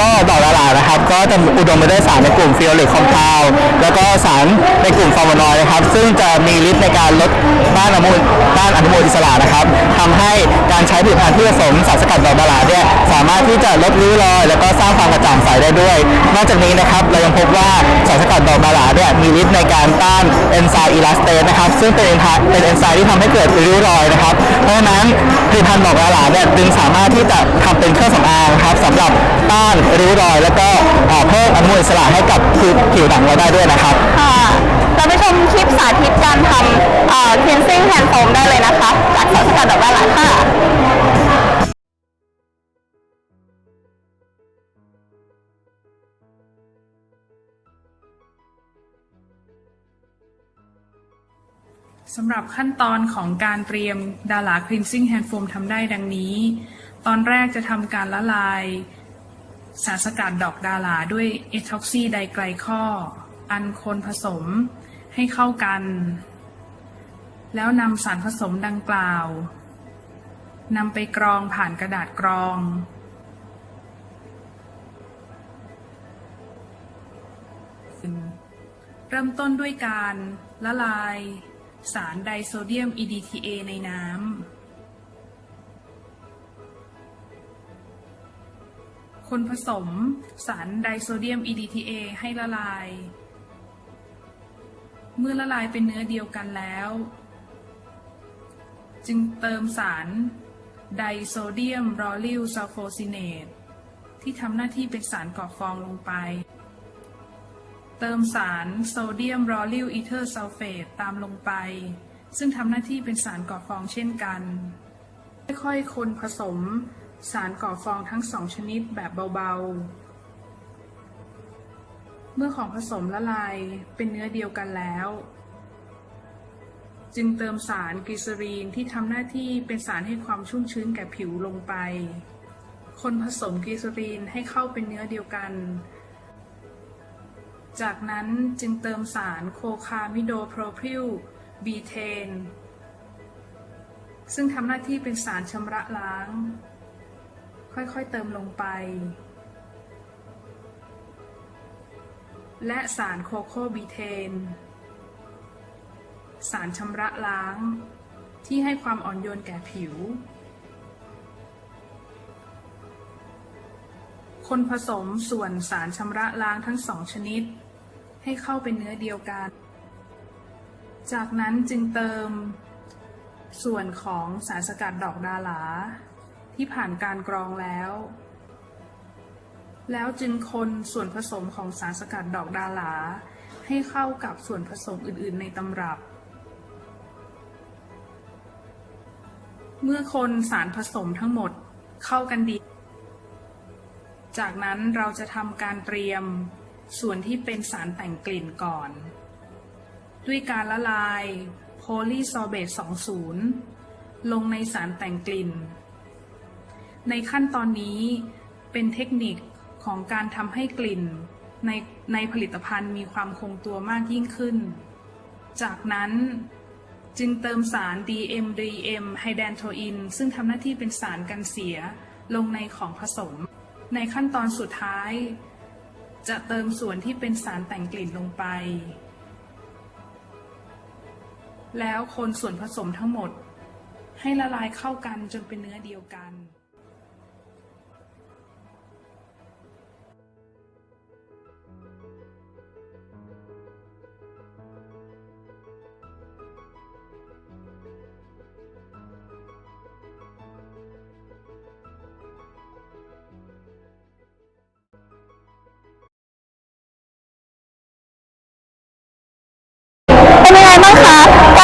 ก็บอกละลานะครับ ก็จะอุดมไปด้วยสารในกลุ่มฟิโอลิกคอมเพลแล้วก็สารในกลุ่มฟอร์มานอยนะครับ ซึ่งจะ มีฤทธิ์ในการลดต้านอนุมูลต้านอนุมูลอิสระนะครับทำให้การใช้ผลิตภัณฑ์ที่ผสมสารสกัดดอกดาราเนี่ยสามารถที่จะลดริ้วรอย แล้วก็สร้างความกระจ่างใสได้ด้วย นอกจากนี้นะครับเรายังพบว่าสารสกัดดอกดาราเนี่ยมีฤทธิ์ในการต้านเอนไซม์อีลาสเตสนะครับซึ่งเป็นเอนไซม์เป็นเอนไซม์ที่ทำให้เกิดริ้วรอยนะครับเพราะฉะนั้นผลิตภัณฑ์ดอกดาราเนี่ยจึงสามารถที่จะทำเป็นเครื่องสำอางครับสำหรับต้านริ้วรอย แล้วก็เอ่อเพิ่มอนุมูลอิสระให้กับผิวหนังเราได้ด้วยนะครับค่ะ เราไปชมคลิปสาธิตการทำเอ่อ cleansing hand foam ได้เลยนะคะ จากสารสกัดดอกดาราค่ะสำหรับขั้นตอนของการเตรียมดารา cleansing hand foam ทำได้ดังนี้ ตอนแรกจะทำการละลายสารสกัดดอกดาราด้วยเอทอกซีไดไกลคออันคนผสม ให้เข้ากัน แล้วนำสารผสมดังกล่าวนำไปกรองผ่านกระดาษกรอง เริ่มต้นด้วยการละลาย สารไดโซเดียม EDTA ในน้ำคนผสมสารไดโซเดียม EDTA ให้ละลาย เมื่อละลายเป็นเนื้อเดียวกันแล้ว จึงเติมสารไดโซเดียมรอลิลซัลโฟซิเนตที่ทำหน้าที่เป็นสารก่อฟองลงไป เติมสารโซเดียมรอลิลอีเทอร์ซัลเฟตตามลงไป ซึ่งทำหน้าที่เป็นสารก่อฟองเช่นกัน ค่อยๆคนผสมสารก่อฟองทั้งสองชนิดแบบเบาๆ เมื่อของผสมละลายเป็นเนื้อเดียวกันแล้ว จึงเติมสารกลีเซอรีนที่ทำหน้าที่เป็นสารให้ความชุ่มชื้นแก่ผิวลงไป คนผสมกลีเซอรีนให้เข้าเป็นเนื้อเดียวกัน จากนั้นจึงเติมสารโคคามิโดโพรพิลบีเทน ซึ่งทำหน้าที่เป็นสารชำระล้าง ค่อยๆเติมลงไป และสารโคโคบีเทน สารชำระล้าง ที่ให้ความอ่อนโยนแก่ผิว คนผสมส่วนสารชำระล้างทั้งสองชนิด ให้เข้าเป็นเนื้อเดียวกัน จากนั้นจึงเติม ส่วนของสารสกัดดอกดาหลา ที่ผ่านการกรองแล้ว แล้วจึงคนส่วนผสมของสารสกัดดอกดาหลา ให้เข้ากับส่วนผสมอื่นๆ ในตำรับ เมื่อคนสารผสมทั้งหมดเข้ากันดี จากนั้นเราจะทำการเตรียมส่วนที่เป็นสารแต่งกลิ่นก่อน ด้วยการละลายโพลีซอเบต20 ลงในสารแต่งกลิ่น ในขั้นตอนนี้เป็นเทคนิค ของการทำให้กลิ่นในในผลิตภัณฑ์มีความคงตัวมากยิ่งขึ้น จากนั้นจึงเติมสาร DMDM ไฮแดนโทอินซึ่งทำหน้าที่เป็นสารกันเสียลงในของผสม ในขั้นตอนสุดท้าย จะเติมส่วนที่เป็นสารแต่งกลิ่นลงไป แล้วคนส่วนผสมทั้งหมด ให้ละลายเข้ากันจนเป็นเนื้อเดียวกันเป็น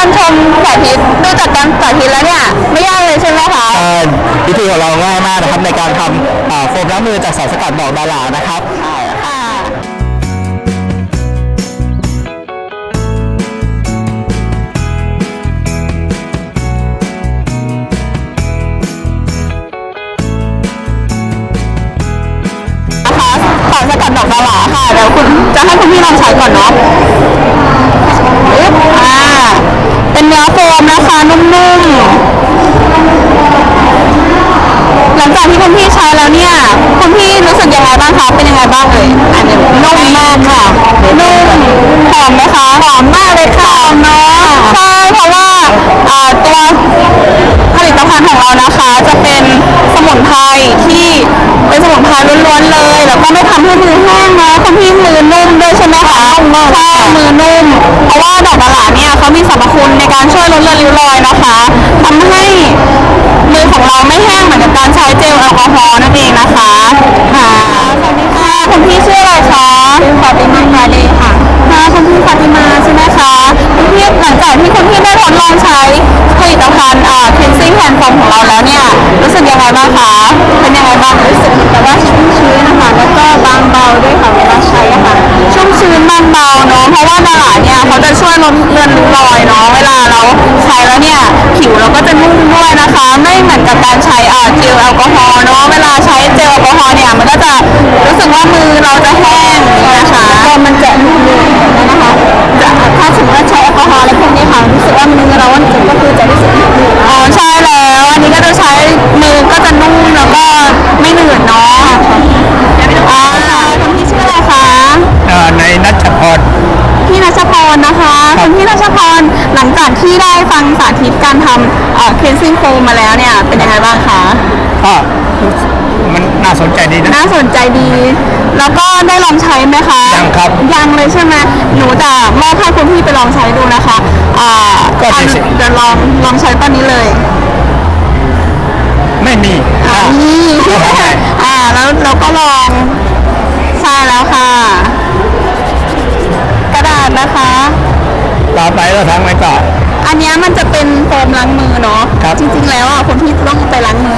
การชมสาธิตดูจากการสาธิตแล้วเนี่ยไม่ยากเลยใช่ไหมคะเอ่อวิธีของเราง่ายมากนะครับในการทำเอ่อโฟมล้างมือจากสารสกัดดอกดารานะครับ ค่ะนะคะสารสกัดดอกดาราค่ะเดี๋ยวคุณจะให้คุณพี่ลองใช้ก่อนเนาะอึ๊บอ่า เป็นเนื้อโฟมนะคะนุ่มๆ หลังจากจากที่คุณพี่ใช้แล้วเนี่ยคุณพี่รู้สึกยังไงบ้างคะ เป็นยังไงบ้างเลยอันนี้นุ่มมากค่ะ นุ่มหอมไหมคะหอมมากเลยค่ะหอมเนาะใช่เพราะว่าอ่าตัวผลิต แล้วก็ไม่ทำให้มือแห้งนะคุณพี่มือนุ่มด้วยใช่ไหมคะใช่มือนุ่ม เพราะว่าดอกกระหล่ำเนี่ยเขามีสรรพคุณในการช่วยลดเลือนริ้วรอยนะคะทำให้ากที่คุณพี่ได้ทดลองใช้ผลิตภัณฑ์อ่า cleansing hand foam ของเราแล้วเนี่ย รู้สึกยังไงบ้างคะ เป็นยังไงบ้างรู้สึกแต่ว่าชุ่มชื้นนะคะแล้วก็บางเบาด้วยค่ะเวลาใช้อะค่ะชุ่มชื้นบางเบาเนาะเพราะว่าดาราเนี่ยเขาจะช่วยลดเลือนริ้วรอยเนาะเวลาเราใช้แล้วเนี่ยผิวเราก็จะนุ่มด้วยนะคะ ไม่เหมือนกับการใช้อ่าเจลแอลกอฮอล์เนาะเวลาใช้เจลแอลกอฮอล์เนี่ยมันก็จะรู้สึกว่ามือเราจะแห้งนะคะก็มันจะนุ่มๆนะคะจะถ้าสมมติว่าใช้แอลกอฮอล์อะไรู้สึกว่ามือเราจะก็คือจะรู้สึกอ๋อใช่แล้ว อันนี้ก็จะใช้มือก็จะนุ่มแล้วก็ไม่เหนืดเนาะอ่าคุณพี่ชื่ออะไรคะเอ่อในนัชพร พี่นัชพรนะคะคุณพี่นัชพรหลังจากที่ได้ฟังสาธิตการทำเอ่อ cleansing foam มาแล้วเนี่ยเป็นยังไงบ้างคะ ก็ นน่าสนใจดีนะ น่าสนใจดี แล้วก็ได้ลองใช้ไหมคะยังครับ ยังเลยใช่ไหมหนูจะมอบให้คุณพี่ไปลองใช้ดูนะคะอ่าก็ดีสิ เดี๋ยวลองลองใช้ตอนนี้เลยไม่มีอ่านี่ อ่าแล้วเราก็ลองใช่แล้วค่ะ กระดาษนะคะ ต่อไปเราทำไงต่อ อันเนี้ยมันจะเป็นโฟมล้างมือเนาะ ครับ จริงๆ แล้วอะคุณพี่ต้องไปล้างมือค่ะแ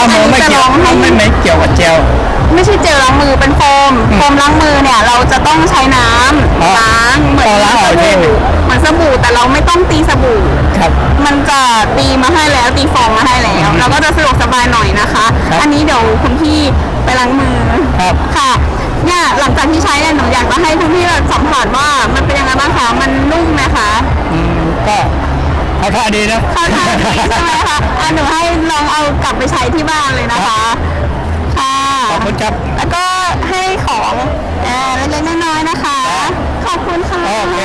ล้ล้างมือไม่จะเกี่ลยวองให้ไม่ไม่เกี่ยวกับเจล ไม่ใช่เจลล้างมือเป็นโฟมโฟมล้างมือเนี่ยเราจะต้องใช้น้ำอ๋อล้างเหมือนอ๋อล้างออกสเองบู่เหมือนสบู่แต่เราไม่ต้องตีสบู่ ครับ มันจะตีมาให้แล้วตีฟองมาให้แล้ว เราก็จะสะดวกสบายหน่อยนะคะ ครับอันนี้เดี๋ยวคุณพี่ไปล้างมือครับ ค่ะเนี่ยหลังจากที่ใช้เนี่ยหนูอยากจะให้คุณพี่สัมผัสว่ามันเป็นยังไงบ้างคะมันนุ่มไหมคะ อืมก็ เอาท่าดีนะท่าทางนี้ใช่คะอะหนูให้ลองเอากลับไปใช้ที่บ้านเลยนะคะค่ะขอบคุณครับ แล้วก็ให้ของเอ่อเล็กๆน้อยๆนะคะ ขอบคุณค่ะ โอเค